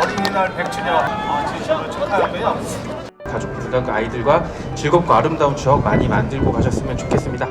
어린이날 100주년 아, 어, 진심으로 축하하고요. 가족 분들과 아이들과 즐겁고 아름다운 추억 많이 만들고 가셨으면 좋겠습니다.